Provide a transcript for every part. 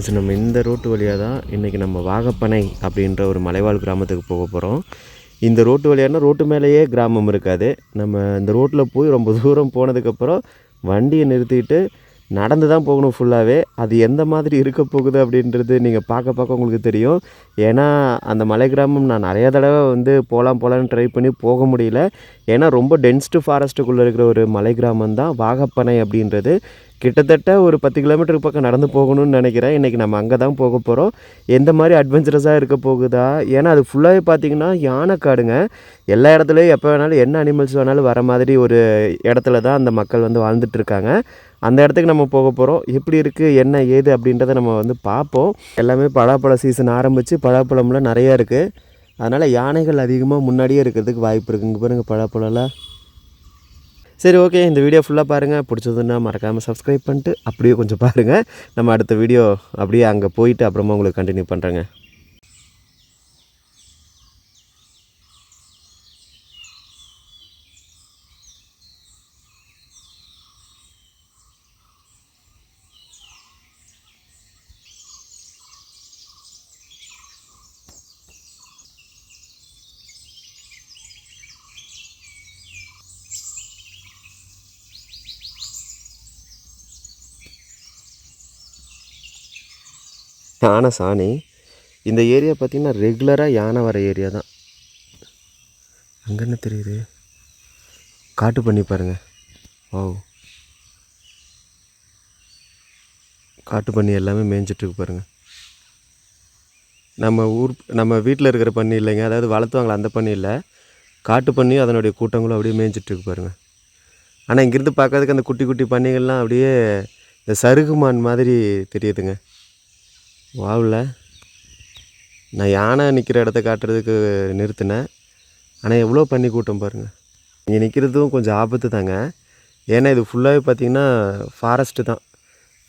Friends நம்ம இந்த road வழியாக தான் இன்றைக்கி நம்ம வாகப்பனை அப்படின்ற ஒரு மலைவாழ் கிராமத்துக்கு போக போகிறோம் இந்த ரோட்டு வழியானா ரோட்டு மேலேயே கிராமம் இருக்காது. நம்ம இந்த ரோட்டில் போய் ரொம்ப தூரம் போனதுக்கப்புறம் வண்டியை நிறுத்திட்டு நடந்து தான் போகணும் ஃபுல்லாகவே அது எந்த மாதிரி இருக்க போகுது அப்படின்றது நீங்கள் பார்க்க பார்க்க உங்களுக்கு தெரியும். ஏன்னா அந்த மலை கிராமம் நான் நிறைய தடவை வந்து போகலாம் போகலான்னு ட்ரை பண்ணி போக முடியல. ஏன்னா ரொம்ப டென்ஸ்டு ஃபாரஸ்ட்டுக்குள்ளே இருக்கிற ஒரு மலை கிராமம் தான். வாகப்பனை அப்படின்றது. கிட்டத்தட்ட ஒரு பத்து கிலோமீட்டருக்கு பக்கம் நடந்து போகணும்னு நினைக்கிறேன். இன்றைக்கி நம்ம அங்கே தான் போக போகிறோம் எந்த மாதிரி அட்வென்ச்சரஸாக இருக்க போகுதா? ஏன்னா அது ஃபுல்லாகவே பார்த்தீங்கன்னா யானை காடுங்க எல்லா இடத்துலையும் எப்போ வேணாலும் என்ன அனிமல்ஸ் வேணாலும் வர மாதிரி ஒரு இடத்துல தான் அந்த மக்கள் வந்து வாழ்ந்துட்டுருக்காங்க அந்த இடத்துக்கு நம்ம போக போகிறோம் எப்படி இருக்குது என்ன ஏது அப்படின்றத நம்ம வந்து பார்ப்போம். எல்லாமே பலாப்பழ சீசன் ஆரம்பித்து பலாப்பழம்லாம் நிறையா இருக்குது அதனால் யானைகள் அதிகமாக முன்னாடியே இருக்கிறதுக்கு வாய்ப்பு இருக்குது இங்கே பாருங்கள் பலாப்பழம்லாம். சரி ஓகே இந்த வீடியோ ஃபுல்லாக பாருங்கள் பிடிச்சதுன்னா மறக்காமல் சப்ஸ்கிரைப் பண்ணிட்டு அப்படியே கொஞ்சம் பாருங்கள் நம்ம அடுத்த வீடியோ அப்படியே அங்கே போயிட்டு அப்புறமா உங்களுக்கு கண்டினியூ பண்ணுறேங்க யானை சாணி. இந்த ஏரியா பார்த்திங்கன்னா ரெகுலராக யானை வர ஏரியா தான். அங்கே என்ன தெரியுது? காட்டு பண்ணி பாருங்க. ஓ காட்டு பண்ணி எல்லாமே மேய்ஞ்சிட்ருக்கு பாருங்கள் நம்ம ஊர் நம்ம வீட்டில் இருக்கிற பண்ணி இல்லைங்க. அதாவது வளர்த்துவாங்களே அந்த பண்ணி இல்லை. காட்டு பண்ணியும் அதனுடைய கூட்டங்களும் அப்படியே மேய்ஞ்சிட்ருக்கு பாருங்கள் பாருங்க. ஆனால் இங்கேருந்து பார்க்கறதுக்கு அந்த குட்டி குட்டி பண்ணிகள்லாம் அப்படியே இந்த சருகுமான் மாதிரி தெரியுதுங்க. வாவில். நான் யானை நிற்கிற இடத்த காட்டுறதுக்கு நிறுத்தினேன். ஆனால் எவ்வளோ பண்ணி கூட்டம் பாருங்கள் இங்கே நிற்கிறதும் கொஞ்சம் ஆபத்து தாங்க. ஏன்னா இது ஃபுல்லாகவே பார்த்தீங்கன்னா ஃபாரஸ்ட்டு தான்.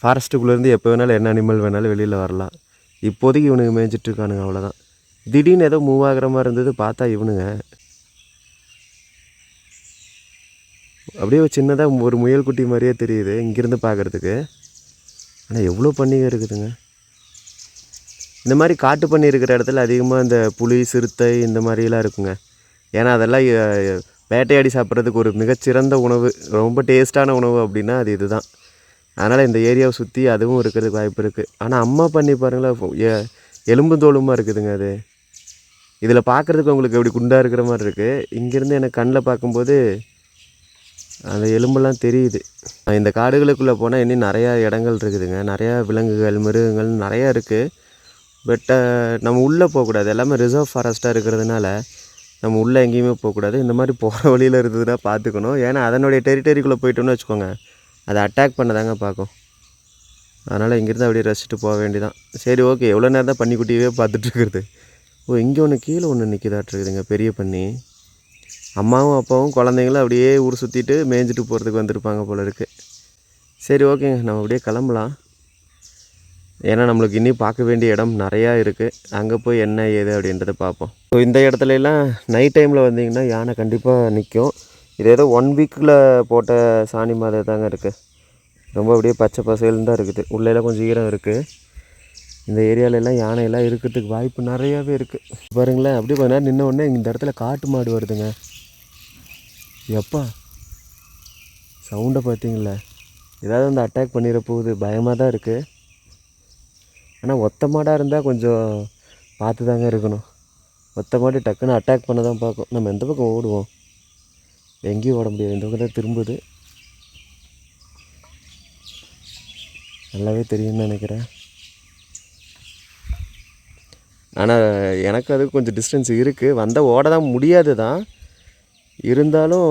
ஃபாரஸ்ட்டுக்குள்ளேருந்து எப்போ வேணாலும் என்ன அனிமல் வேணாலும் வெளியில் வரலாம். இப்போதைக்கு இவனுங்க மேய்ஞ்சிட்டு இருக்கானுங்க அவ்வளோதான் திடீர்னு ஏதோ மூவ் ஆகிற மாதிரி இருந்தது பார்த்தா இவனுங்க. அப்படியே ஒரு சின்னதாக ஒரு முயல் குட்டி மாதிரியே தெரியுது இங்கேருந்து பார்க்குறதுக்கு. ஆனால் எவ்வளோ பண்ணிங்க இருக்குதுங்க. இந்த மாதிரி காட்டு பண்ணி இருக்கிற இடத்துல அதிகமாக இந்த புலி சிறுத்தை இந்த மாதிரிலாம் இருக்குங்க. ஏன்னா அதெல்லாம் வேட்டையாடி சாப்பிட்றதுக்கு ஒரு மிகச்சிறந்த உணவு ரொம்ப டேஸ்ட்டான உணவு அப்படின்னா அது இதுதான். அதனால் இந்த ஏரியாவை சுற்றி அதுவும் இருக்கிறதுக்கு வாய்ப்பு இருக்குது ஆனால் அம்மா பண்ணி பாருங்களேன் எ- எலும்பு தோலுமாக இருக்குதுங்க அது. இதில் பார்க்குறதுக்கு உங்களுக்கு எப்படி குண்டாக இருக்கிற மாதிரி இருக்குது இங்கேருந்து எனக்கு கண்ணில் பார்க்கும்போது அந்த எலும்பெல்லாம் தெரியுது. இந்த காடுகளுக்குள்ளே போனால் இன்னும் நிறையா இடங்கள் இருக்குதுங்க. நிறையா விலங்குகள் மிருகங்கள் நிறையா இருக்குது பட் uh, நம்ம உள்ளே போகக்கூடாது. எல்லாமே ரிசர்வ் ஃபாரஸ்ட்டாக இருக்கிறதுனால நம்ம உள்ளே எங்கேயுமே போகக்கூடாது. இந்த மாதிரி போகிற வழியில் இருந்ததுன்னா பார்த்துக்கணும். ஏன்னா அதனுடைய டெரிட்டரிக்குள்ளே போயிட்டோம்னு வச்சுக்கோங்க. அதை அட்டாக் பண்ண தாங்க பார்க்கும். அதனால் இங்கேருந்து அப்படியே ரசிச்சுட்டு போக வேண்டியதான் சரி ஓகே எவ்வளோ நேரம் தான் பண்ணிக்குட்டியவே பார்த்துட்ருக்குறது ஓ இங்கே ஒன்று கீழே ஒன்று நிற்கிதாட்ருக்குதுங்க பெரிய பண்ணி அம்மாவும் அப்பாவும் குழந்தைங்களும் அப்படியே ஊர் சுற்றிட்டு மேய்ஞ்சிட்டு போகிறதுக்கு வந்திருப்பாங்க போல இருக்குது சரி ஓகேங்க நம்ம அப்படியே கிளம்பலாம். ஏன்னா நம்மளுக்கு இன்னும் பார்க்க வேண்டிய இடம் நிறையா இருக்குது அங்கே போய் என்ன ஏது அப்படின்றத பார்ப்போம். ஸோ இந்த இடத்துல எல்லாம் நைட் டைமில் வந்தீங்கன்னா யானை கண்டிப்பாக நிற்கும் இது ஏதோ ஒன் வீக்கில் போட்ட சாணி மாதிரி தாங்க இருக்குது ரொம்ப அப்படியே பச்சை பசேல்னு தான் இருக்குது. உள்ளேலாம் கொஞ்சம் ஈரம் இருக்குது இந்த ஏரியாவிலலாம் எல்லாம் யானையெல்லாம் இருக்கிறதுக்கு வாய்ப்பு நிறையாவே இருக்குது பாருங்களேன் அப்படியே கொஞ்ச நேரம் நின்ன உடனே இந்த இடத்துல காட்டு மாடு வருதுங்க. எப்பா? சவுண்டை பார்த்தீங்களா? ஏதாவது வந்து அட்டாக் பண்ணிட போகுது. பயமாக தான் இருக்குது ஆனால் ஒத்த மாடாக இருந்தால் கொஞ்சம் பார்த்து தாங்க இருக்கணும். ஒத்த மாடு டக்குன்னு அட்டாக் பண்ண தான் பார்க்கும். நம்ம எந்த பக்கம் ஓடுவோம்? எங்கேயும் ஓட முடியாது. இந்த பக்கம் தான் திரும்புது. நல்லாவே தெரியும்னு நினைக்கிறேன். ஆனால் எனக்கு அது கொஞ்சம் டிஸ்டன்ஸ் இருக்குது வந்தால் ஓட தான் முடியாது தான் இருந்தாலும்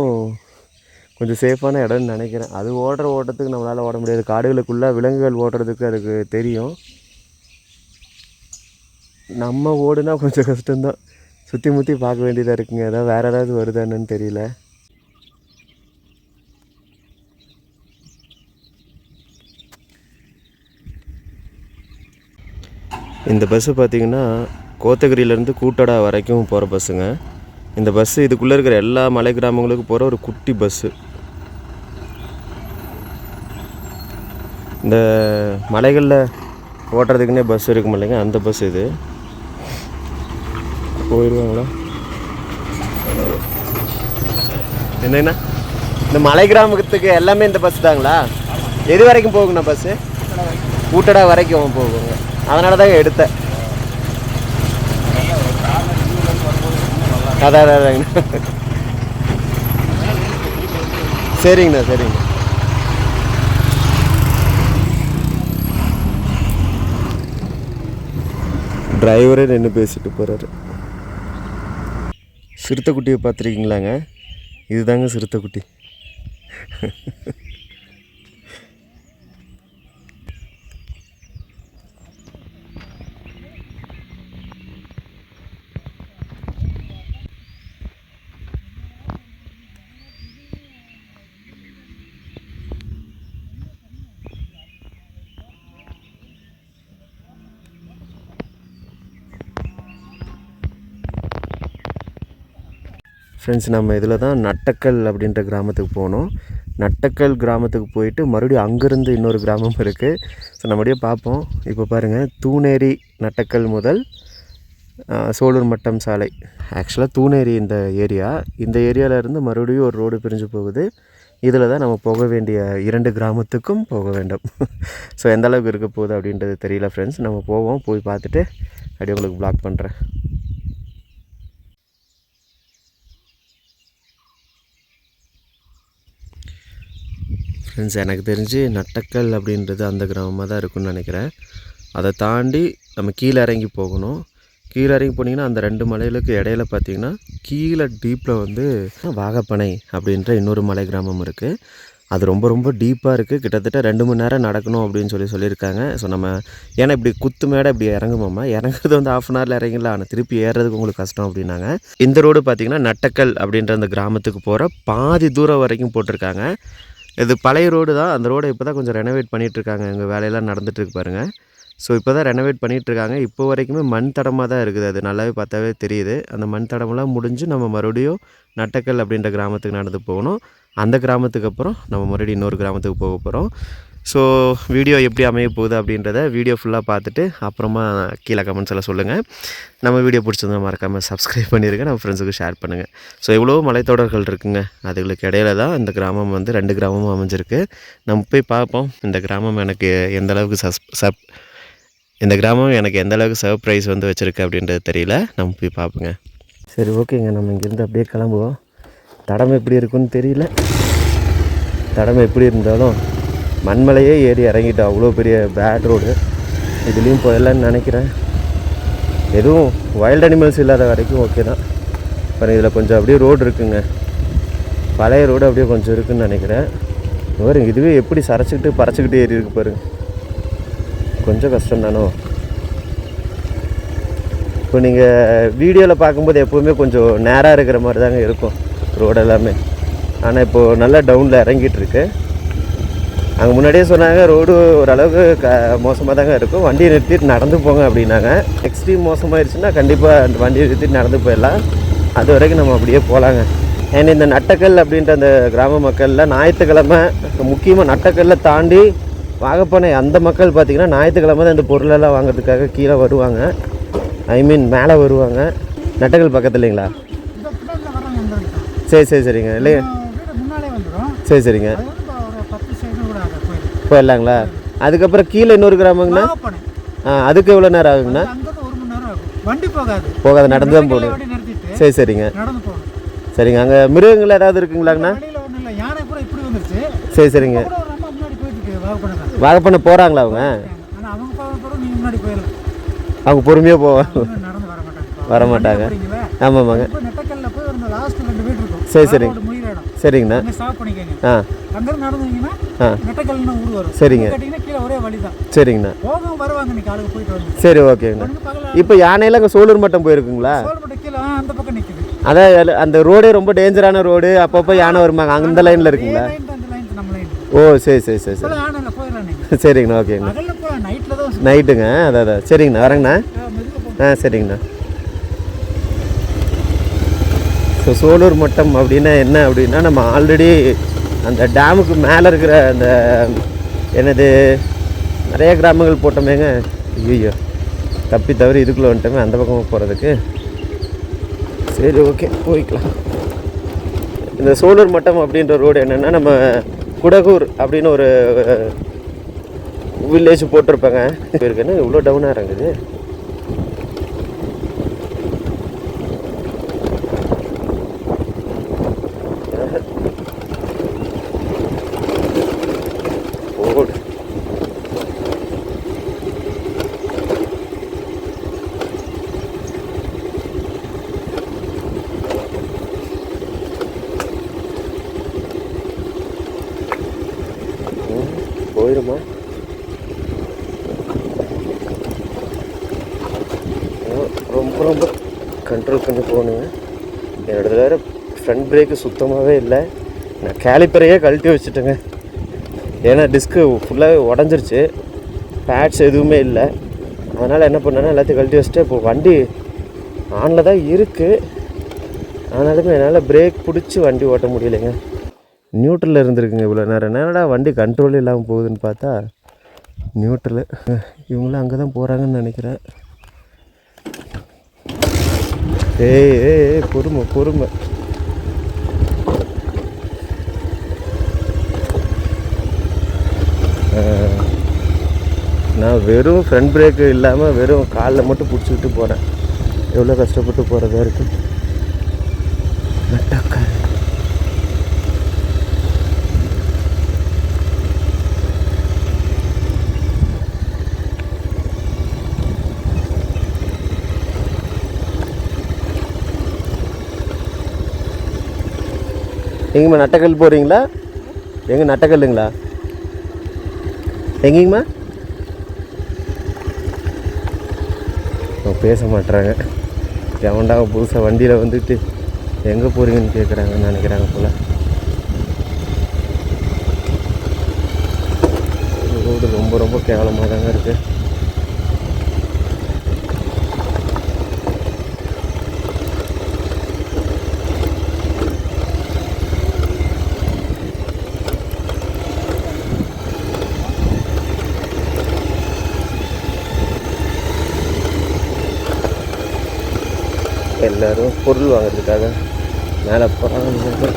கொஞ்சம் சேஃபான இடம்னு நினைக்கிறேன். அது ஓடுற ஓட்டத்துக்கு நம்மளால் ஓட முடியாது. காடுகளுக்குள்ளே விலங்குகள் ஓடுறதுக்கு அதுக்கு தெரியும். நம்ம ஓடுனா கொஞ்சம் கஷ்டம்தான். சுற்றி முற்றி பார்க்க வேண்டியதாக இருக்குங்க. ஏதாவது வேறு ஏதாவது வருதா தெரியல. இந்த பஸ்ஸு பார்த்தீங்கன்னா கோத்தகிரியிலேருந்து கூட்டடா வரைக்கும் போகிற பஸ்ஸுங்க இந்த பஸ்ஸு இதுக்குள்ளே இருக்கிற எல்லா மலை கிராமங்களுக்கும் போகிற ஒரு குட்டி பஸ்ஸு இந்த மலைகளில் ஓட்டுறதுக்குன்னே பஸ் இருக்கும் இல்லைங்க அந்த பஸ் இது. போயிடுவாங்களா என்னண்ணா இந்த மலை கிராமத்துக்கு எல்லாமே இந்த பஸ் தாங்களா? எது வரைக்கும் போகுங்கண்ணா பஸ்ஸு கூட்டடா வரைக்கும் போகுங்க. அதனால தான் எடுத்தேன். அதான், அதாங்கண்ணா. சரிங்கண்ணா சரிங்கண்ணா. டிரைவரே நின்று பேசிட்டு போகிறாரு சிறுத்தைக்குட்டியை பார்த்துருக்கீங்களாங்க? இதுதாங்க சிறுத்தைக்குட்டி. ஃப்ரெண்ட்ஸ் நம்ம இதில் தான் நட்டக்கல் அப்படின்ற கிராமத்துக்கு போனோம். நட்டக்கல் கிராமத்துக்கு போயிட்டு மறுபடியும் அங்கேருந்து இன்னொரு கிராமம் இருக்குது ஸோ நம்மடியே பார்ப்போம். இப்போ பாருங்கள் தூணேரி நட்டக்கல் முதல் சோலூர் மட்டம் சாலை. ஆக்சுவலாக தூணேரி இந்த ஏரியா. இந்த ஏரியாவிலேருந்து மறுபடியும் ஒரு ரோடு பிரிஞ்சு போகுது. இதில் தான் நம்ம போக வேண்டிய இரண்டு கிராமத்துக்கும் போக வேண்டும். ஸோ எந்த அளவுக்கு இருக்க போகுது அப்படின்றது தெரியல ஃப்ரெண்ட்ஸ் நம்ம போவோம் போய் பார்த்துட்டு அப்படியே உங்களுக்கு ப்ளாக் பண்ணுறேன் ஃப்ரெண்ட்ஸ் எனக்கு தெரிஞ்சு நட்டக்கல் அப்படின்றது அந்த கிராமமாக தான் இருக்கும்னு நினைக்கிறேன். அதை தாண்டி நம்ம கீழே இறங்கி போகணும். கீழே இறங்கி போனீங்கன்னா அந்த ரெண்டு மலைகளுக்கு இடையில பார்த்தீங்கன்னா கீழே டீப்பில் வந்து வாகப்பனை அப்படின்ற இன்னொரு மலை கிராமம் இருக்குது அது ரொம்ப ரொம்ப டீப்பாக இருக்குது கிட்டத்தட்ட ரெண்டு மணி நேரம் நடக்கணும் அப்படின்னு சொல்லி சொல்லியிருக்காங்க. ஸோ நம்ம ஏன்னா இப்படி குத்து மேடை இப்படி இறங்குமாம்மா? இறங்குறது வந்து ஆஃப் அன் ஹவரில் இறங்கலாம் ஆனால் திருப்பி ஏறுறதுக்கு உங்களுக்கு கஷ்டம் அப்படின்னாங்க. இந்த ரோடு பார்த்தீங்கன்னா நட்டக்கல் அப்படின்ற அந்த கிராமத்துக்கு போகிற பாதி தூரம் வரைக்கும் போட்டிருக்காங்க. இது பழைய ரோடு தான். அந்த ரோடை இப்போ தான் கொஞ்சம் ரெனோவேட் பண்ணிகிட்ருக்காங்க எங்கள் வேலையெல்லாம் நடந்துகிட்ருக்கு பாருங்கள் பாருங்க. ஸோ இப்போ தான் ரெனோவேட் பண்ணிகிட்ருக்காங்க இப்போ வரைக்குமே மண் தடமாக தான் இருக்குது. அது நல்லாவே பார்த்தாவே தெரியுது. அந்த மண் தடமெல்லாம் முடிஞ்சு நம்ம மறுபடியும் நட்டக்கல் அப்படின்ற கிராமத்துக்கு நடந்து போகணும். அந்த கிராமத்துக்கு அப்புறம் நம்ம மறுபடியும் இன்னொரு கிராமத்துக்கு போக போகிறோம் ஸோ வீடியோ எப்படி அமைய போகுது அப்படின்றத வீடியோ ஃபுல்லாக பார்த்துட்டு அப்புறமா கீழே கமெண்ட்ஸில் சொல்லுங்கள் நம்ம வீடியோ பிடிச்சிருந்தா மறக்காமல் சப்ஸ்கிரைப் பண்ணிடுங்க நம்ம ஃப்ரெண்ட்ஸுக்கு ஷேர் பண்ணுங்கள் ஸோ எவ்வளோ மலைத்தொடர்கள் இருக்குங்க? அதுகளுக்கு இடையில தான் இந்த கிராமம் வந்து ரெண்டு கிராமமும் அமைஞ்சிருக்கு. நம்ம போய் பார்ப்போம். இந்த கிராமம் எனக்கு எந்த அளவுக்கு சஸ் சப் இந்த கிராமம் எனக்கு எந்த அளவுக்கு சர்ப்ரைஸ் வந்து வச்சுருக்கு அப்படின்றது தெரியல. நம்ம போய் பார்ப்போங்க. சரி ஓகேங்க நம்ம இங்கேருந்து அப்படியே கிளம்புவோம். தடம் எப்படி இருக்குன்னு தெரியல. தடம் எப்படி இருந்தாலும் மண்மலையே ஏறி இறங்கிட்டோம் அவ்வளோ பெரிய பேட் ரோடு இதுலேயும் போயிடலான்னு நினைக்கிறேன். எதுவும் வைல்ட் அனிமல்ஸ் இல்லாத வரைக்கும் ஓகே தான். அப்புறம் இதில் கொஞ்சம் அப்படியே ரோடு இருக்குங்க. பழைய ரோடு அப்படியே கொஞ்சம் இருக்குன்னு நினைக்கிறேன். வரும் இதுவே எப்படி சரைச்சிக்கிட்டு பறச்சிக்கிட்டு ஏறி இருக்கு பாருங்க கொஞ்சம் கஷ்டம் தானோ? இப்போ நீங்கள் வீடியோவில் பார்க்கும்போது எப்போவுமே கொஞ்சம் நேராக இருக்கிற மாதிரி தாங்க இருக்கும் ரோடு எல்லாமே. ஆனால் இப்போது நல்லா டவுனில் இறங்கிட்டு இருக்கு. அங்கே முன்னாடியே சொன்னாங்க ரோடு ஓரளவுக்கு க மோசமாக தாங்க இருக்கும். வண்டியை நிறுத்திட்டு நடந்து போங்க அப்படின்னாங்க. எக்ஸ்ட்ரீம் மோசமாயிருச்சுன்னா கண்டிப்பாக அந்த வண்டியை நிறுத்திட்டு நடந்து போயிடலாம். அது வரைக்கும் நம்ம அப்படியே போகலாங்க ஏன்னா இந்த நட்டக்கல் அப்படின்ற அந்த கிராம மக்களில் ஞாயிற்றுக்கிழமை முக்கியமாக நட்டக்கல்லை தாண்டி வாகப்பானை அந்த மக்கள் பார்த்திங்கன்னா ஞாயிற்றுக்கிழமை தான் இந்த பொருளெல்லாம் வாங்குறதுக்காக கீழே வருவாங்க. ஐ மீன் மேலே வருவாங்க. நட்டக்கல் பக்கத்து இல்லைங்களா. சரி சரி சரிங்க. வந்துடும் சரி சரிங்க அது வந்து இப்போ ஒரு பத்து சைடு கூட ஆகும் கோயில் போயிடலாங்களா அதுக்கப்புறம் கீழே இன்னொரு கிராமங்கண்ணா? ஆ அதுக்கு எவ்வளோ நேரம் ஆகுங்கண்ணா? வண்டி போகாது. போகாத நடந்து தான் போகணும். சரி சரிங்க. சரிங்க அங்கே மிருகங்கள் ஏதாவது இருக்குங்களாங்கண்ணா? சரி சரிங்க. வாகப்பண்ண போகிறாங்களா அவங்க? அவங்க பொறுமையாக போவாங்க அவங்க நடந்து வர மாட்டாங்க. வர மாட்டாங்க போறீங்களா ஆமாம்மாங்க இப்போ நெட்டக்கல்ல போய் அந்த லாஸ்ட் ரெண்டு வீடு இருக்கும். சரி, சரி. சரிங்கண்ணா. ஆ. அங்கேருந்து நடந்தீங்கன்னா ஆ. நெட்டக்கல்னு ஊர் வரும். சரிங்க. கீழே ஒரே வழி தான் சரிங்கண்ணா. போகவும் வருவாங்க இன்னைக்கு ஆளுங்க போயிட்டு வந்து. சரி ஓகேங்கண்ணா. இப்போ யானையெல்லாம் அங்கே சோலூர் மட்டம் போயிருக்குங்களா? கீழே ஆ, அந்த பக்கம் நிற்குது அதான் எல- அந்த ரோடே ரொம்ப டேஞ்சரான ரோடு அப்பப்போ யானை வருமாங்க. அந்த லைனில் இருக்குங்களா? ஓ சரி சரி சரி சரி. சரிங்கண்ணா ஓகேங்கண்ணா. நைட்டுங்க அதான் அதான். சரிங்கண்ணா வரேங்கண்ணா. ஆ சரிங்கண்ணா. ஸோ சோலூர் மட்டம் அப்படின்னா என்ன அப்படின்னா நம்ம ஆல்ரெடி அந்த டேமுக்கு மேலே இருக்கிற அந்த என்னது நிறைய கிராமங்கள் போட்டோமேங்க. ஐயோ தப்பி தவறி இதுக்குள்ளே வந்துட்டோமே அந்த பக்கமாக போகிறதுக்கு சரி ஓகே போய்க்கலாம். இந்த சோலூர் மட்டம் அப்படின்ற ரோடு என்னென்னா நம்ம குடகூர் அப்படின்னு ஒரு வில்லேஜ் போட்டிருப்பாங்க. இருக்குன்னு இவ்வளோ டவுனாக இருக்குது ஓடு ம், போயிடுமா ஆ, ரொம்ப ரொம்ப கண்ட்ரோல் பண்ணி போகணுங்க என்னோடது வேறு ஃப்ரண்ட் பிரேக்கு சுத்தமாகவே இல்லை. நான் கேலிப்பரையே கழட்டி வச்சுட்டேங்க. ஏன்னா டிஸ்க்கு ஃபுல்லாகவே உடஞ்சிருச்சு. பேட்ஸ் எதுவுமே இல்லை. அதனால் என்ன பண்ணேன்னா எல்லாத்தையும் கழட்டி வச்சுட்டு இப்போ வண்டி ஆனில் தான் இருக்குது ஆனாலுமே என்னால் பிரேக் பிடிச்சி வண்டி ஓட்ட முடியலைங்க. நியூட்ரலில் இருந்திருக்குங்க இவ்வளோ நேரம். என்னடா வண்டி கண்ட்ரோல் இல்லாமல் போகுதுன்னு பார்த்தா நியூட்ரலு இவங்களாம் அங்கே தான் போகிறாங்கன்னு நினைக்கிறேன். ஏய் ஏய் ஏய், பொறுமை பொறுமை. நான் வெறும் ஃப்ரண்ட் பிரேக்கு இல்லாமல் வெறும் காலில் மட்டும் பிடிச்சிக்கிட்டு போகிறேன் எவ்வளோ கஷ்டப்பட்டு போகிறதா இருக்கு? நட்டாக்கால் எங்கேம்மா நட்டக்கல் போகிறீங்களா எங்கே நட்டக்கல்லுங்களா? எங்கேங்கம்மா? அவங்க பேச மாட்டுறாங்க எவன்டாக புதுசாக வண்டியில் வந்துட்டு எங்கே போகிறீங்கன்னு கேட்குறாங்கன்னு நினைக்கிறாங்க போல். ரோடு ரொம்ப ரொம்ப கேவலமாக தாங்க இருக்குது எல்லாரும் பொருள் வாங்குறதுக்காக மேலே போகிறாங்க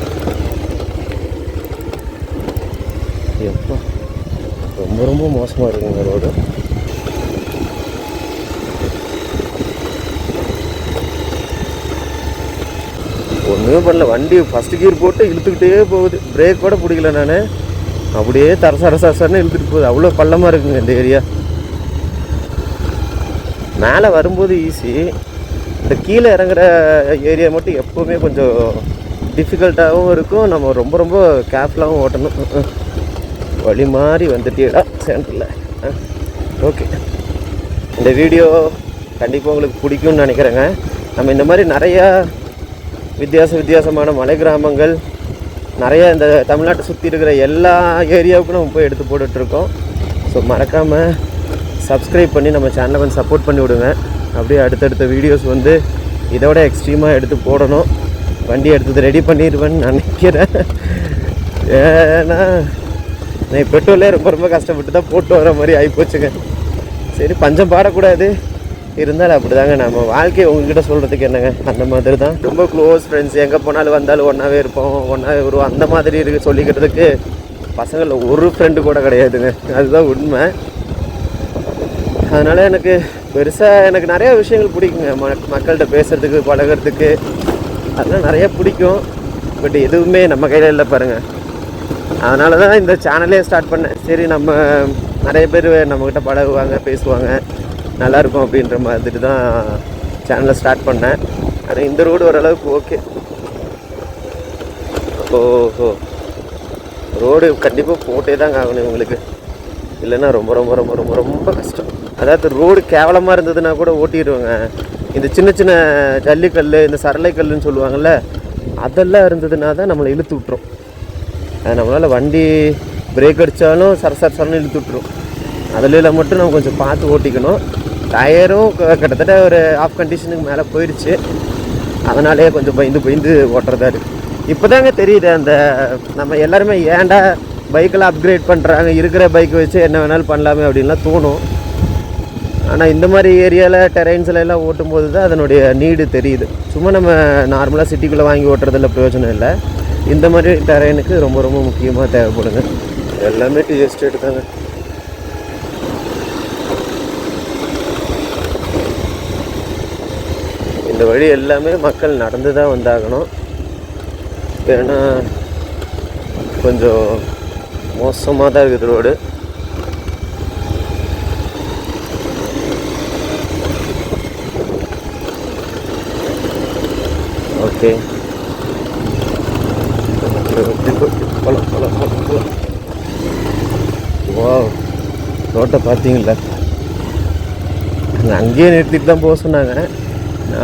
எப்போ ரொம்ப ரொம்ப மோசமாக இருக்குங்க ரோடு. ஒன்றுமே பண்ணல. வண்டி ஃபஸ்ட்டு கீர் போட்டு இழுத்துக்கிட்டே போகுது. பிரேக் கூட பிடிக்கல நான். அப்படியே தரசரசரசன்னு இழுத்துட்டு போகுது. அவ்வளோ பள்ளமாக இருக்குங்க இந்த ஏரியா மேலே வரும்போது ஈஸி இந்த கீழே இறங்குற ஏரியா மட்டும் எப்போவுமே கொஞ்சம் டிஃபிகல்ட்டாகவும் இருக்கும். நம்ம ரொம்ப ரொம்ப கேர்ஃபுல்லாகவும் ஓட்டணும். வழி மாறி வந்துட்டீடா சென்டரில் ஓகே இந்த வீடியோ கண்டிப்பாக உங்களுக்கு பிடிக்கும்னு நினைக்கிறேங்க. நம்ம இந்த மாதிரி நிறையா வித்தியாச வித்தியாசமான மலை கிராமங்கள் நிறையா இந்த தமிழ்நாட்டை சுற்றி இருக்கிற எல்லா ஏரியாவுக்கும் நம்ம போய் எடுத்து போட்டுட்ருக்கோம் ஸோ மறக்காமல் சப்ஸ்கிரைப் பண்ணி நம்ம சேனலை கொஞ்சம் சப்போர்ட் பண்ணி விடுங்க. அப்படியே அடுத்தடுத்த வீடியோஸ் வந்து இதோட எக்ஸ்ட்ரீமாக எடுத்து போடணும். வண்டி எடுத்தது ரெடி பண்ணிடுவேன்னு நினைக்கிறேன். ஏன்னா நான் பெட்ரோலே ரொம்ப ரொம்ப கஷ்டப்பட்டு தான் போட்டு வர மாதிரி ஆகிப்போச்சுங்க சரி பஞ்சம் பாடக்கூடாது. இருந்தாலும் அப்படிதாங்க நம்ம வாழ்க்கையை உங்ககிட்ட சொல்கிறதுக்கு என்னங்க? அந்த மாதிரி தான் ரொம்ப க்ளோஸ் ஃப்ரெண்ட்ஸ் எங்கே போனாலும் வந்தாலும் ஒன்றாவே இருப்போம். ஒன்றாவே வருவோம். அந்த மாதிரி இருக்கு சொல்லிக்கிறதுக்கு பசங்களில் ஒரு ஃப்ரெண்டு கூட கிடையாதுங்க. அதுதான் உண்மை. அதனால் எனக்கு பெருசாக எனக்கு நிறைய விஷயங்கள் பிடிக்குங்க. ம மக்கள்கிட்ட பேசுகிறதுக்கு பழகுறதுக்கு. அதெல்லாம் நிறைய பிடிக்கும். பட் எதுவுமே நம்ம கையில் இல்லை பாருங்கள் அதனால தான் இந்த சேனலே ஸ்டார்ட் பண்ணேன். சரி நம்ம நிறைய பேர் நம்மக்கிட்ட பழகுவாங்க பேசுவாங்க. நல்லாயிருக்கும் அப்படின்ற மாதிரி தான் சேனலை ஸ்டார்ட் பண்ணேன். ஆனால் இந்த ரோடு ஓரளவுக்கு ஓகே ஓஹோ. ரோடு கண்டிப்பாக போட்டே தாங்க ஆகணும் இவங்களுக்கு. இல்லைன்னா ரொம்ப ரொம்ப ரொம்ப ரொம்ப ரொம்ப கஷ்டம். அதாவது ரோடு கேவலமாக இருந்ததுன்னா கூட ஓட்டிடுவாங்க. இந்த சின்ன சின்ன ஜல்லிக்கல் இந்த சரளைக்கல்லுன்னு சொல்லுவாங்கள்ல அதெல்லாம் இருந்ததுன்னா தான் நம்மளை இழுத்து விட்ரும் நம்மளால் வண்டி பிரேக் அடித்தாலும் சர சரன்னு இழுத்து விட்ரும் அதில் மட்டும் நம்ம கொஞ்சம் பார்த்து ஓட்டிக்கணும். டயரும் கிட்டத்தட்ட ஒரு ஆஃப் கண்டிஷனுக்கு மேலே போயிடுச்சு அதனாலேயே கொஞ்சம் பயந்து பயந்து ஓட்டுறதா இப்போ தாங்க தெரியுது அந்த நம்ம எல்லாருமே ஏன்டா பைக்கெல்லாம் அப்கிரேட் பண்ணுறாங்க இருக்கிற பைக் வச்சு என்ன வேணாலும் பண்ணலாமே அப்படின்லாம் தோணும். ஆனால் இந்த மாதிரி ஏரியாவில் டெரைன்ஸில் எல்லாம் ஓட்டும்போது தான் அதனுடைய நீடு தெரியுது. சும்மா நம்ம நார்மலாக சிட்டிக்குள்ளே வாங்கி ஓட்டுறதுல பிரயோஜனம் இல்லை. இந்த மாதிரி டெரைனுக்கு ரொம்ப ரொம்ப முக்கியமாக தேவைப்படுங்க எல்லாமே டீ எஸ்டேட் தாங்க. இந்த வழி எல்லாமே மக்கள் நடந்து தான் வந்தாகணும். ஏன்னா கொஞ்சம் மோசமாக தான் இருக்குது ரோடு. ஓகே போகலாம் போகலாம் போகலாம் போகலாம் ரோட்டை பார்த்தீங்களா அங்கேயே நிறுத்திட்டு தான் போக சொன்னாங்க.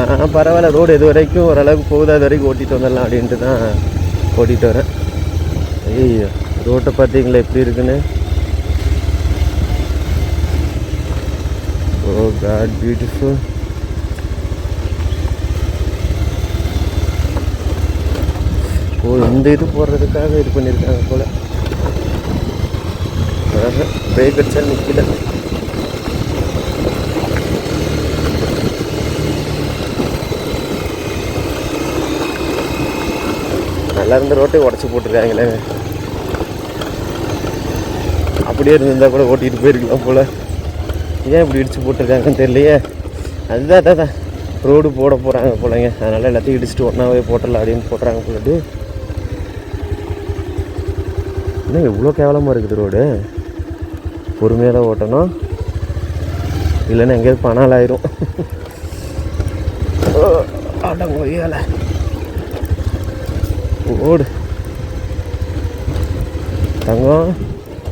நான் பரவாயில்ல ரோடு எது வரைக்கும் ஓரளவுக்கு போகுது அது வரைக்கும் ஓட்டிட்டு வந்துடலாம் அப்படின்ட்டு தான் ஓட்டிட்டு வரேன். ஐயோ ரோட்டை பார்த்தீங்களா எப்படி இருக்குன்னு? ஓ காட் பியூட்டிஃபுல் ஓ இந்த இது போடுறதுக்காக இது பண்ணியிருக்காங்க போல். பிரேக் அடிச்சா நிற்கல நல்லா இருந்த ரோட்டை உடச்சி போட்டிருக்காங்களே. அப்படியே இருந்திருந்தால் கூட ஓட்டிகிட்டு போயிருக்கலாம் போல். ஏன் இப்படி இடிச்சு போட்டிருக்காங்கன்னு தெரியலையே. அதுதான் அதான் ரோடு போட போகிறாங்க போலங்க. அதனால் எல்லாத்தையும் இடிச்சுட்டு ஒன்றாவே போட்டுடலாம் அப்படின்னு போடுறாங்க போலட்டு என்ன இவ்வளோ கேவலமாக இருக்குது ரோடு? பொறுமையாக தான் ஓட்டணும். இல்லைன்னா எங்கேயாவது பணால் ஆயிரும் அடங்க ஓடு. தங்கம்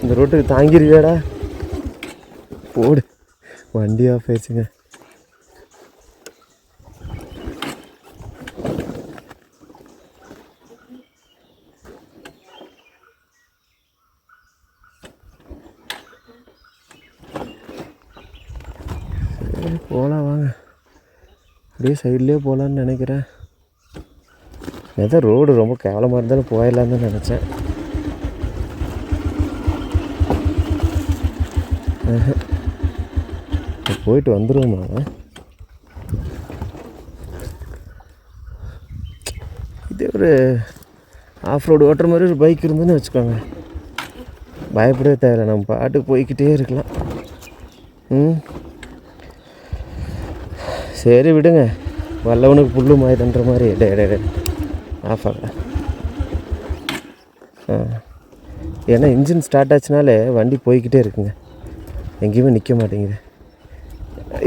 இந்த ரோட்டுக்கு தாங்கிருவியாடா? ஓடு. வண்டி ஆஃப் ஆயிடுச்சுங்க சரி போகலாம் வாங்க. அப்படியே சைட்லேயே போகலான்னு நினைக்கிறேன். எதோ ரோடு ரொம்ப கேவலமாக இருந்தாலும் போயிடலான்னு தான் நினச்சேன். போயிட்டு வந்துடுவோமா இதே ஒரு ஆஃப் ரோடு ஓட்டுற மாதிரி ஒரு பைக் இருந்துன்னு வச்சுக்கோங்க. பயப்படவே தேவையில்லை. நம்ம பாட்டுக்கு போய்க்கிட்டே இருக்கலாம். ம்? சரி விடுங்க. வல்லவனுக்கு புல்லு மாயுதுன்ற மாதிரி. டே டே ஆஃப் ஆகல ஆ. ஏன்னா இன்ஜின் ஸ்டார்ட் ஆச்சுனாலே வண்டி போய்கிட்டே இருக்குங்க. எங்கேயுமே நிற்க மாட்டேங்குது.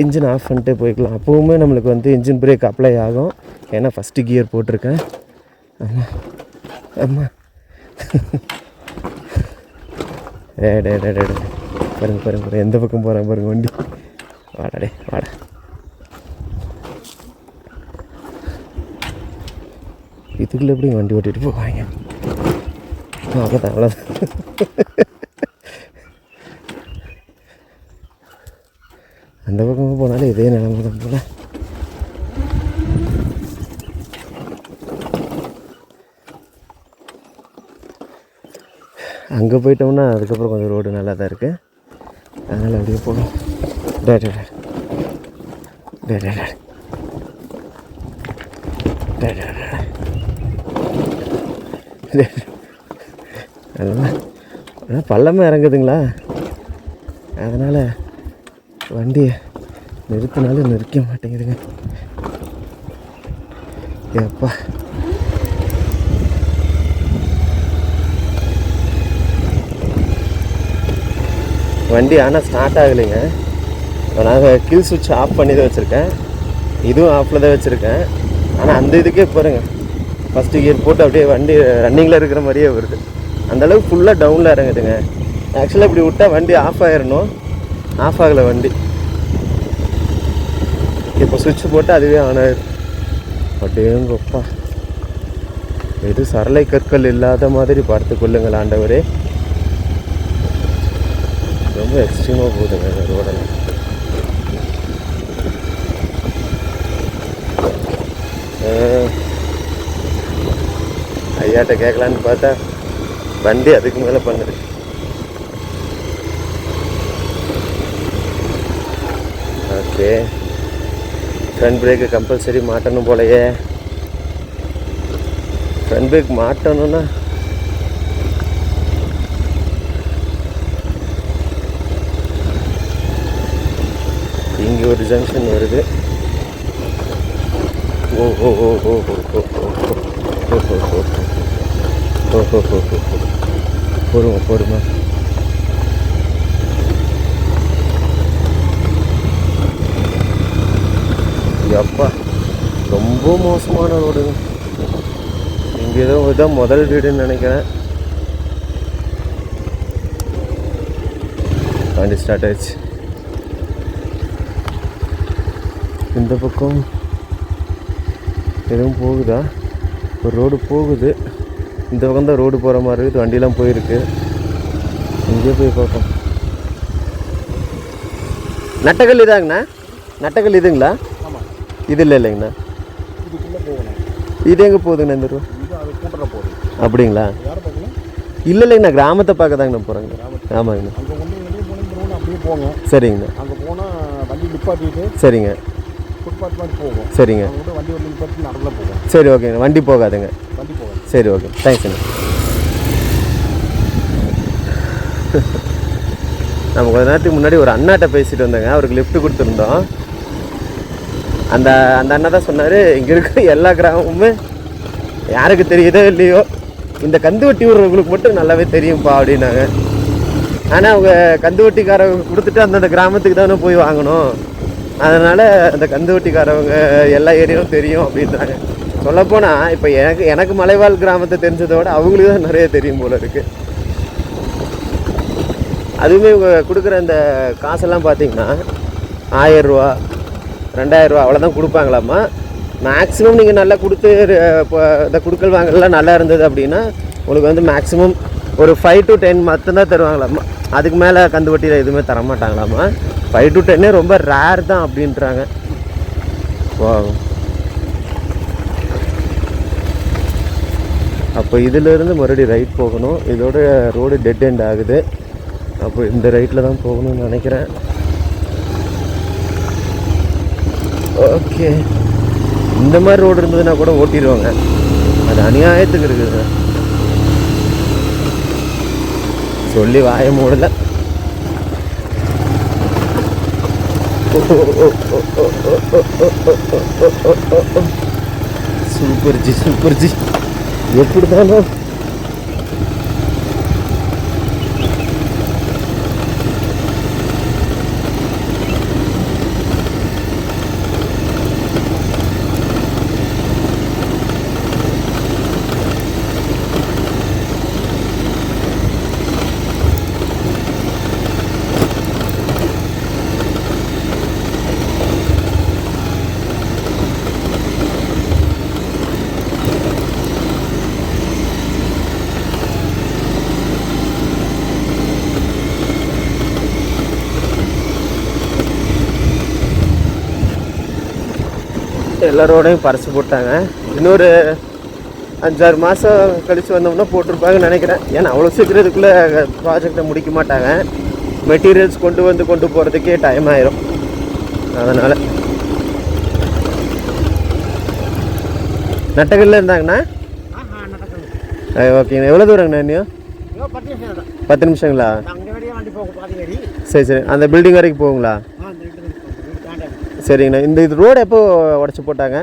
இன்ஜின் ஆஃப் பண்ணிட்டே போய்க்கலாம். அப்போவுமே நம்மளுக்கு வந்து இன்ஜின் பிரேக் அப்ளை ஆகும். ஏன்னா ஃபஸ்ட்டு கியர் போட்டிருக்கேன். ஆமாம் ஆமாம் டே டே டே டே டே. பாருங்க பாருங்க பாருங்க. எந்த பக்கம் போகிறேன் பாருங்க வண்டி. வாடா டே வாடா. இதுக்குள்ள எப்படி வண்டி ஓட்டிட்டு போவாங்க? அவ்வளோதான் அவ்வளோதான் அந்த பக்கம் போனாலும் இதே நிலமை தான் போல. அங்கே போயிட்டோம்னா அதுக்கப்புறம் கொஞ்சம் ரோடு நல்லா தான் இருக்குது அதனால் அப்படியே போகலாம். டே டே டே டே டே டே டே டே டே அதெல்லாம் பள்ளமாக இறங்குதுங்களா? அதனால் வண்டியை நிறுத்தினாலும் நிற்க மாட்டேங்குதுங்க. எப்பா. வண்டி ஆனால் ஸ்டார்ட் ஆகலைங்க. நாங்கள் கில் சுவிட்ச் ஆஃப் பண்ணி தான் வச்சுருக்கேன். இதுவும் ஆஃபில் தான் வச்சுருக்கேன். ஆனால் அந்த இதுக்கே பாருங்க ஃபஸ்ட்டு கியர் போட்டு அப்படியே வண்டி ரன்னிங்கில் இருக்கிற மாதிரியே வருது. அந்தளவுக்கு ஃபுல்லாக டவுனில் இறங்குதுங்க. ஆக்சுவலாக இப்படி விட்டால் வண்டி ஆஃப் ஆயிடணும் ஆஃப் ஆகலை வண்டி. இப்போ சுவிட்ச் போட்டு அதுவே ஆன் ஆயிடும் அப்படியேங்கப்பா எது சரளை கற்கள் இல்லாத மாதிரி பார்த்து கொள்ளுங்கள் ஆண்டவரே. ரொம்ப எக்ஸ்ட்ரீமாக போகுதுங்க இந்த ரோடெல்லாம் ஆ. ஐயாட்ட கேட்கலான்னு பார்த்தா வண்டி அதுக்கு மேலே பண்ணுது ஃப்ரண்ட் பிரேக்கு கம்பல்சரி மாட்டணும் போலயே. ஃப்ரண்ட் பிரேக் மாட்டணும்னா இங்கே ஒரு ஜங்ஷன் வருது. ஓ ஓ ஓ ஓ ஓ ஓ ஓ ஓ ஓ ஓ ஓ ஓ ஓ போடுமா போடுமா எப்பா ரொம்ப மோசமான ரோடுங்க இங்கே ஏதோ இதான் முதல் வீடுன்னு நினைக்கிறேன். வண்டி ஸ்டார்ட் ஆயிடுச்சு. இந்த பக்கம் எதுவும் போகுதா? ஒரு ரோடு போகுது. இந்த பக்கம் தான் ரோடு போகிற மாதிரி இருக்குது வண்டிலாம் போயிருக்கு. இங்கே போய் பார்ப்போம். நட்டக்கல் இதாங்கண்ணா? நட்டக்கல் இதுங்களா? இது இல்லை இல்லைங்கண்ணா. இது எங்கே போகுதுங்கண்ணா இந்த ரூ அப்படிங்களா? இல்லை இல்லைங்கண்ணா. கிராமத்தை பார்க்க தாங்கண்ணா போகிறேங்கண்ணா ஆமாங்கண்ணா. சரிங்கண்ணா. அங்கே போனால் வண்டி நிப்பாட்டிட்டு சரிங்க. ஃபுட்பாத் மாதிரி போகும். சரிங்க. வண்டி வந்து நிப்பாட்டி நடல போகும். சரி ஓகேங்க வண்டி போகாதுங்க. வண்டி சரி ஓகே தேங்க்ஸ்ண்ணா நம்ம கொஞ்ச நேரத்துக்கு முன்னாடி ஒரு அண்ணாட்ட பேசிட்டு வந்தேங்க. அவருக்கு லிஃப்ட் கொடுத்துருந்தோம். அந்த அந்த அண்ணா தான் சொன்னார் இங்கே இருக்கிற எல்லா கிராமமுமே யாருக்கு தெரியுதோ இல்லையோ இந்த கந்து வட்டி விடுறவங்களுக்கு மட்டும் நல்லாவே தெரியும்ப்பா அப்படின்னாங்க. ஆனால் அவங்க கந்து வட்டிக்காரவங்க கொடுத்துட்டு அந்தந்த கிராமத்துக்கு தானே போய் வாங்கணும். அதனால் அந்த கந்து வட்டிக்காரவங்க எல்லா ஏரியாவும் தெரியும் அப்படின்றாங்க சொல்லப்போனால் இப்போ எனக்கு எனக்கு மலைவாழ் கிராமத்தை தெரிஞ்சதை விட அவங்களுக்கு தான் நிறைய தெரியும் போல இருக்குது அதுவுமே இவங்க கொடுக்குற இந்த காசெல்லாம் பார்த்தீங்கன்னா ஆயரூவா ரெண்டாயிரரூவா அவ்வளோதான் கொடுப்பாங்களாம்மா. மேக்ஸிமம் நீங்கள் நல்லா கொடுத்து இப்போ இந்த குடுக்கல் வாங்கலாம் நல்லா இருந்தது அப்படின்னா உங்களுக்கு வந்து மேக்ஸிமம் ஒரு ஃபைவ் டு டென் மட்டும்தான் தருவாங்களாம்மா. அதுக்கு மேலே கந்து வட்டியில் எதுவுமே தரமாட்டாங்களாம்மா. ஃபைவ் டு டென்னே ரொம்ப ரேர் தான் அப்படின்றாங்க. ஓ அப்போ இதிலேருந்து மறுபடியும் ரைட் போகணும் இதோட ரோடு டெட் எண்ட் ஆகுது அப்போ இந்த ரைட்டில் தான் போகணும்னு நினைக்கிறேன் ஓகே இந்த மாதிரி ரோடு இருந்ததுன்னா கூட ஓட்டிடுவாங்க அது அநியாயத்துக்கு இருக்குதுங்க சொல்லி வாய மூடல சூப்பர் ஜி சூப்பர் ஜி ఎప్పుడు தானோ எல்லாரோடையும் பறச்சு போட்டாங்க. இன்னொரு அஞ்சாறு மாதம் கழித்து வந்தோம்னா போட்டிருப்பாங்கன்னு நினைக்கிறேன். ஏன்னா அவ்வளோ சீக்கிரத்துக்குள்ளே ப்ராஜெக்டை முடிக்க மாட்டாங்க. மெட்டீரியல்ஸ் கொண்டு வந்து கொண்டு போகிறதுக்கே டைம் ஆயிரும். அதனால். நட்டகல்ல இருந்தாங்கண்ணா? ஓகேண்ணா எவ்வளோ தூரங்கண்ணா இன்னும் பத்து நிமிஷங்களா? சரி சரி. அந்த பில்டிங் வரைக்கும் போகுங்களா ஆ இந்த ரெண்டு நிமிஷம் வீடு தாண்டாது சரிங்கண்ணா. இந்த இது ரோடு எப்போ உடச்சி போட்டாங்க?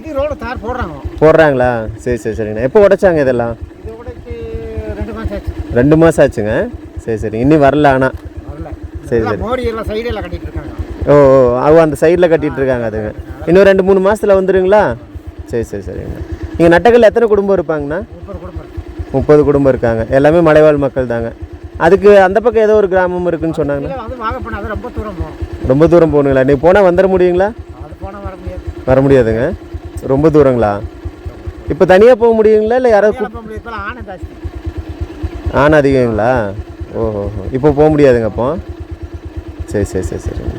இது ரோடு தார் போடுறாங்க. போடுறாங்களா? சரி சரி சரிங்கண்ணா. எப்போ உடைச்சாங்க இதெல்லாம்? ரெண்டு மாதம் ஆச்சு. ரெண்டு மாதம் ஆச்சுங்க. சரி சரி. இன்னும் வரல ஆனால் சரி, மோடி எல்லாம் கட்டிட்டு இருக்காங்க. ஓ ஓ அவங்க அந்த சைடில் கட்டிட்டு இருக்காங்க அதுங்க. இன்னும் ரெண்டு மூணு மாதத்தில் வந்துடுங்களா சரி சரி சரிங்க நீங்கள் நட்டக்கல்ல எத்தனை குடும்பம் இருப்பாங்கண்ணா? முப்பது குடும்பம் இருக்கு. முப்பது குடும்பம் இருக்காங்க. எல்லாமே மலைவாழ் மக்கள் தாங்க. அதுக்கு அந்த பக்கம் ஏதோ ஒரு கிராமம் இருக்குன்னு சொன்னாங்கண்ணா. ரொம்ப தூரம் போகணுங்களா? நீ போனால் வந்துட முடியுங்களா? வர முடியாது. வர முடியாதுங்க. ரொம்ப தூரங்களா? இப்போ தனியாக போக முடியுங்களா? இல்லை யாராவது ஆனா அதிகங்களா? ஓஹோ இப்போ போக முடியாதுங்க அப்போ? சரி சரி சரி சரிங்க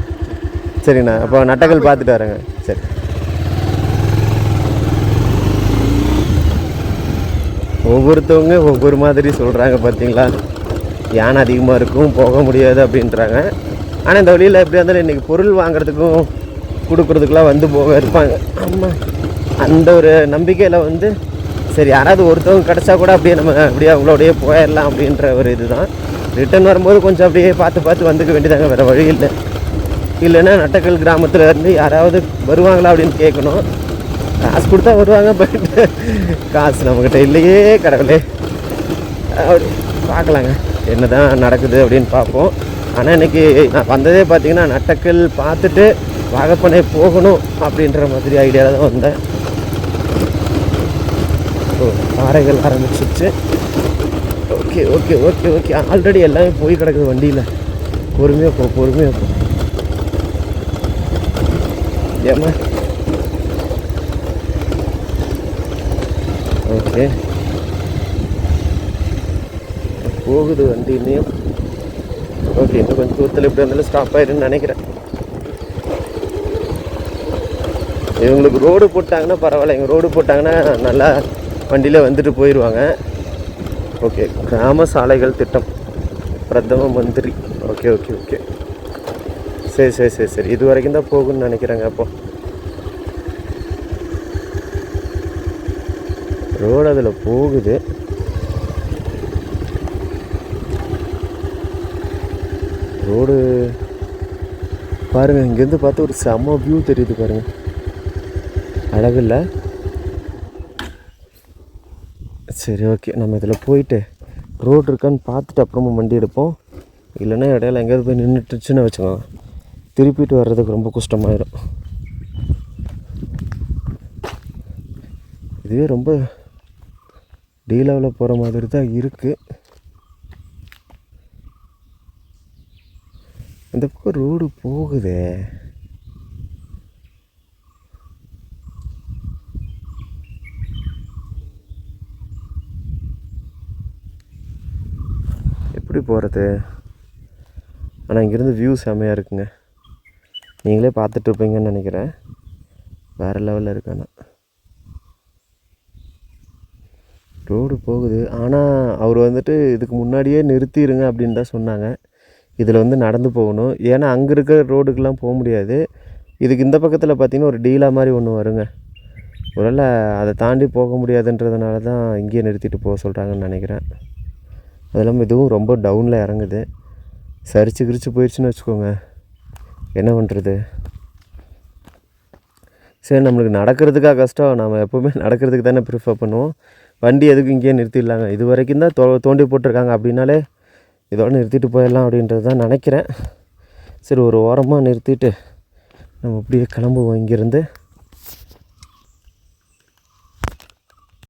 சரிண்ணா அப்போ நட்டக்கல் பார்த்துட்டு வரேங்க. சரி. ஒவ்வொருத்தவங்க ஒவ்வொரு மாதிரி சொல்கிறாங்க பார்த்தீங்களா? யானை அதிகமாக இருக்கும் போக முடியாது அப்படின்றாங்க. ஆனால் இந்த வழியில் எப்படியா இருந்தாலும் இன்றைக்கி பொருள் வாங்குறதுக்கும் கொடுக்குறதுக்கெலாம் வந்து போக இருப்பாங்க. ஆமாம் அந்த ஒரு நம்பிக்கையில் வந்து சரி யாராவது ஒருத்தவங்க கிடச்சா கூட அப்படியே நம்ம அப்படியே அவங்களோடையே போயிடலாம் அப்படின்ற ஒரு இதுதான். ரிட்டர்ன் வரும்போது கொஞ்சம் அப்படியே பார்த்து பார்த்து வந்துக்க வேண்டியதாங்க. வேறு வழி இல்லை. இல்லைன்னா நட்டக்கல் கிராமத்தில் இருந்து யாராவது வருவாங்களா அப்படின்னு கேட்கணும். காசு கொடுத்தா வருவாங்க பட் காசு நம்மக்கிட்ட இல்லையே கடவுளே. அப்படி பார்க்கலாங்க. என்ன தான் நடக்குது அப்படின்னு பார்ப்போம். ஆனால் இன்றைக்கி நான் வந்ததே பார்த்திங்கன்னா நட்டக்கல் பார்த்துட்டு வாகப்பனை போகணும் அப்படின்ற மாதிரி ஐடியாவில் தான் வந்தேன். ஓ பாறைகள் ஆரம்பிச்சிச்சு okay okay okay okay. Already எல்லாமே போய் கிடக்குது வண்டியில். பொறுமையாக போ பொறுமையாக போ. ஏமா ஓகே. போகுது வண்டி இன்னும் ஓகே இன்னும் கொஞ்சம் தூரத்தில் எப்படி இருந்தாலும் ஸ்டாப் ஆயிருன்னு நினைக்கிறேன். இவங்களுக்கு ரோடு போட்டாங்கன்னா பரவாயில்ல. இவங்க ரோடு போட்டாங்கன்னா நல்லா வண்டியில் வந்துட்டு போயிடுவாங்க ஓகே கிராம சாலைகள் திட்டம். பிரதம மந்திரி. ஓகே ஓகே ஓகே சரி சரி சரி சரி. இது வரைக்கும் தான் போகும்னு நினைக்கிறேங்க அப்போ. ரோடு அதில் போகுது. ரோடு பாருங்கள் இங்கேருந்து பார்த்து ஒரு செம்ம வியூ தெரியுது பாருங்கள் அழகில்ல? சரி ஓகே நம்ம இதில் போயிட்டு ரோடு இருக்கான்னு பார்த்துட்டு அப்புறமா வண்டி எடுப்போம். இல்லைன்னா இடையில எங்கேயாவது போய் நின்றுட்டுச்சுன்னு வச்சுக்கோங்க. திருப்பிட்டு வர்றதுக்கு ரொம்ப கஷ்டமாயிடும் இதுவே ரொம்ப டீலாவில் போகிற மாதிரி தான் இருக்குது இந்த பக்கம் ரோடு போகுதே. எப்படி போகிறது ஆனால் இங்கேருந்து வியூ செம்மையாக இருக்குங்க. நீங்களே பார்த்துட்டு இருப்பீங்கன்னு நினைக்கிறேன். வேறு லெவலில் இருக்கானா ரோடு போகுது. ஆனால் அவர் வந்துட்டு இதுக்கு முன்னாடியே நிறுத்திடுங்க அப்படின்னு தான் சொன்னாங்க. இதில் வந்து நடந்து போகணும். ஏன்னா அங்கே இருக்கிற ரோடுக்கெலாம் போக முடியாது. இதுக்கு இந்த பக்கத்தில் பார்த்தீங்கன்னா ஒரு டீலா மாதிரி ஒன்று வருங்க. ஒருவேளை அதை தாண்டி போக முடியாதுன்றதுனால தான் இங்கேயே நிறுத்திட்டு போக சொல்கிறாங்கன்னு நினைக்கிறேன். அது இல்லாமல் இதுவும் ரொம்ப டவுனில் இறங்குது. சரிச்சு கிரிச்சு போயிடுச்சுன்னு வச்சுக்கோங்க. என்ன பண்ணுறது சரி நம்மளுக்கு நடக்கிறதுக்காக கஷ்டம். நம்ம எப்போவுமே நடக்கிறதுக்கு தானே ப்ரிஃபர் பண்ணுவோம். வண்டி எதுக்கும் இங்கேயே நிறுத்திடலாங்க. இது வரைக்கும் தான் தோ தோண்டி போட்டிருக்காங்க அப்படின்னாலே இதோட நிறுத்திட்டு போயிடலாம் அப்படின்றது தான் நினைக்கிறேன். சரி ஒரு ஓரமாக நிறுத்திட்டு நம்ம அப்படியே கிளம்புவோம் இங்கேருந்து.